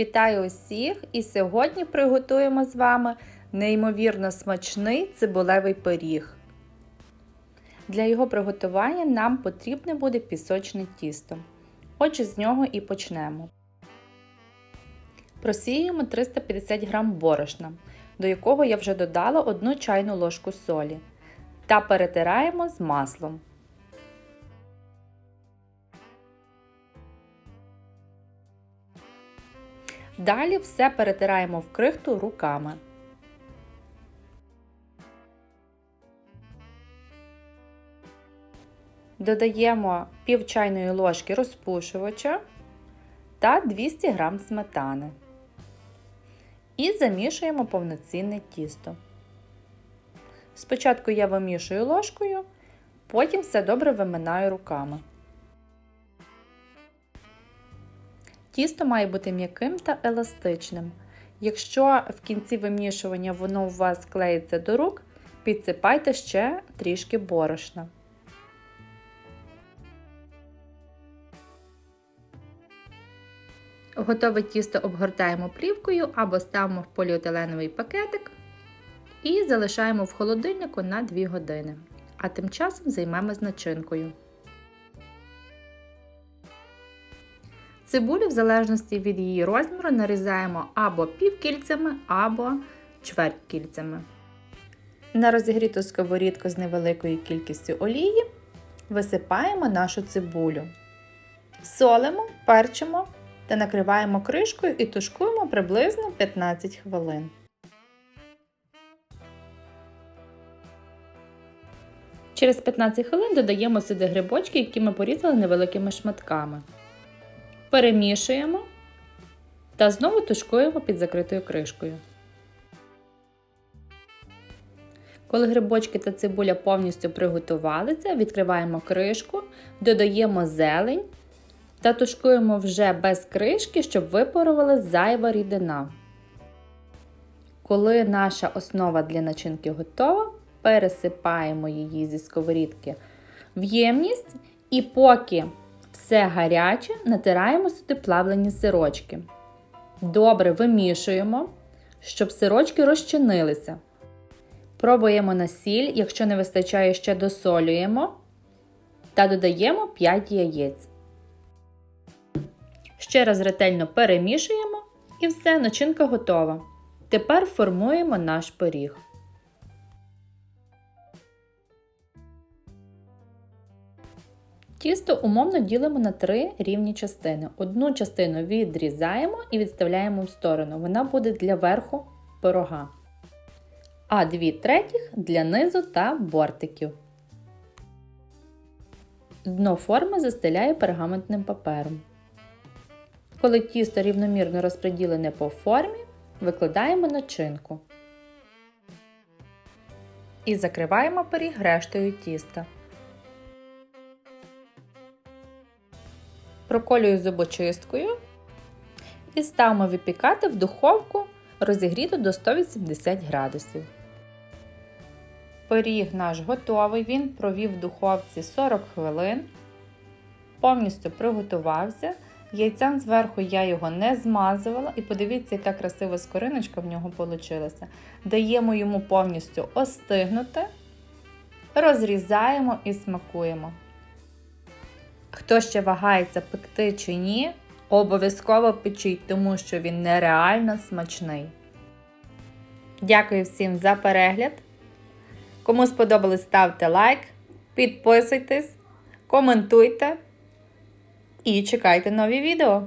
Вітаю усіх! І сьогодні приготуємо з вами неймовірно смачний цибулевий пиріг. Для його приготування нам потрібне буде пісочне тісто. Отже, з нього і почнемо. Просіюємо 350 г борошна, до якого я вже додала 1 чайну ложку солі, та перетираємо з маслом. Далі все перетираємо в крихту руками. Додаємо пів чайної ложки розпушувача та 200 г сметани. І замішуємо повноцінне тісто. Спочатку я вимішую ложкою, потім все добре виминаю руками. Тісто має бути м'яким та еластичним. Якщо в кінці вимішування воно у вас клеїться до рук, підсипайте ще трішки борошна. Готове тісто обгортаємо плівкою або ставимо в поліетиленовий пакетик і залишаємо в холодильнику на 2 години. А тим часом займемось начинкою. Цибулю, в залежності від її розміру, нарізаємо або півкільцями, або чвертькільцями. На розігріту сковорідку з невеликою кількістю олії висипаємо нашу цибулю. Солимо, перчимо та накриваємо кришкою і тушкуємо приблизно 15 хвилин. Через 15 хвилин додаємо сюди грибочки, які ми порізали невеликими шматками. Перемішуємо та знову тушкуємо під закритою кришкою. Коли грибочки та цибуля повністю приготувалися, відкриваємо кришку, додаємо зелень та тушкуємо вже без кришки, щоб випарувала зайва рідина. Коли наша основа для начинки готова, пересипаємо її зі сковорідки в ємність і поки все гаряче, натираємо сюди плавлені сирочки. Добре вимішуємо, щоб сирочки розчинилися. Пробуємо на сіль, якщо не вистачає, ще досолюємо та додаємо 5 яєць. Ще раз ретельно перемішуємо і все, начинка готова. Тепер формуємо наш пиріг. Тісто умовно ділимо на три рівні частини. Одну частину відрізаємо і відставляємо в сторону. Вона буде для верху пирога. А дві третіх для низу та бортиків. Дно форми застеляю пергаментним папером. Коли тісто рівномірно розподілене по формі, викладаємо начинку. І закриваємо пиріг рештою тіста. Проколюю зубочисткою і ставимо випікати в духовку розігріту до 180 градусів. Пиріг наш готовий, він провів в духовці 40 хвилин, повністю приготувався. Яйцем зверху я його не змазувала, і подивіться, яка красива скориночка в нього вийшла. Даємо йому повністю остигнути, розрізаємо і смакуємо. Хто ще вагається пекти чи ні, обов'язково печіть, тому що він нереально смачний. Дякую всім за перегляд. Кому сподобалось, ставте лайк, підписуйтесь, коментуйте і чекайте нові відео.